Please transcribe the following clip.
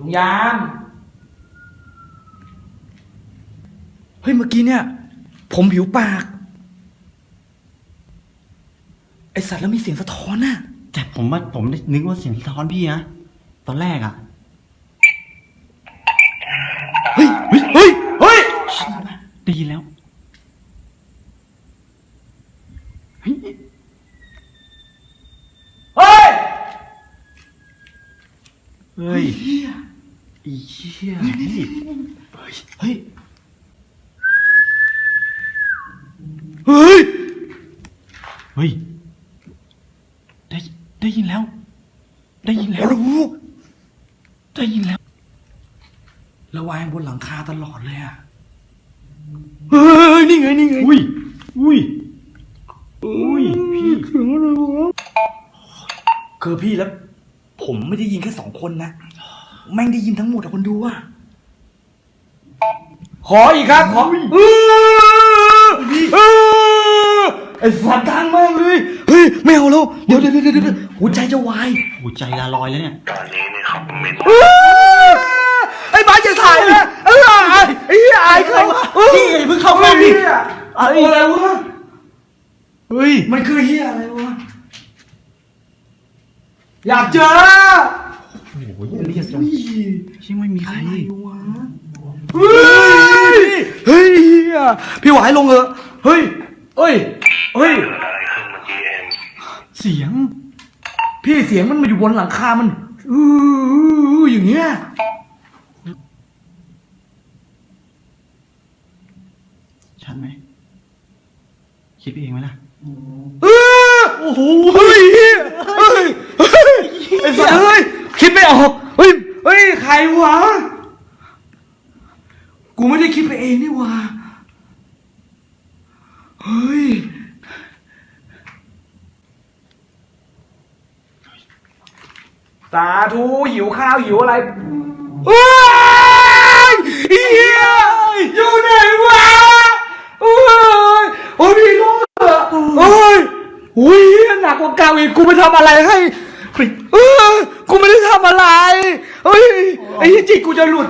ลุงยาม เฮ้ยเมื่อกี้เนี่ย ผมผิวปาก ไอสัตว์แล้วมีเสียงสะท้อนน่ะ แต่ผมว่าผมได้นึกว่าเสียงสะท้อนพี่นะตอนแรกอะเฮ้ยเฮ้ยเฮ้ยเฮ้ยได้ยินแล้วเฮ้ยเฮ้ย เฮ้ย อีเชี่ยพี่เฮ้ย เฮ้ย เฮ้ย ได้ได้ยินแล้ว ได้ยินแล้วโอ้โหได้ยินแล้ว ระแวงบนหลังคาตลอดเลยอะเฮ้ย นี่ไง นี่ไง อุ้ย อุ้ย อุ้ย พี่ถึงอะไรวะคือพี่แล้ว ผมไม่ได้ยินแค่สองคนนะ แม่งได้ยินทั้งหมดอะคนดูอะขออีกครับขอเออเออไอ้สัตว์ดังมากเลยเฮ้ยไม่เอาแล้วเดี๋ยวเดี๋ยวเดี๋ยวเดี๋ยวหัวใจจะวายหัวใจละลอยแล้วเนี่ย ตอนนี้นี่เขาเมนเออไอ้บ้าจะถ่ายนะเออไอ้เหี้ยอายเขาเออพี่อย่าเพิ่งเข้ากล้องดิเฮ้ยอะไรวะเฮ้ยมันคือเหี้ยอะไรวะอยากเจอโอ้โหเรียกจังยังไม่มีใครเฮ้ยเฮ้ยเหี้ยพี่หวายลงเถอะเฮ้ยเฮ้ยเฮ้ยเกิดอะไรขึ้นเมื่อกี้เองเสียง พี่เสียงมันมาอยู่บนหลังคามันอืออย่างเงี้ยชัดไหมคิดเองไหมล่ะเออโอ้โหเฮ้ยเหี้ยเฮ้ยเฮ้ยไอ้สัสเฮ้ย คิดไม่ ออกเฮ้ยเฮ้ยใครวะ กูไม่ได้คิดไปเองนี่ว่าเฮ้ย สาธุหิวข้าวหิวอะไรเฮ้ยเฮียอยู่ไหนวะเฮ้ยโอ้ยพี่รอดอะเฮ้ยอุ้ยเหี้ยหนักกว่าเก่าอีกกูไปทำอะไรให้เฮ้ย ไอ้เหี้ยจิตกูจะหลุด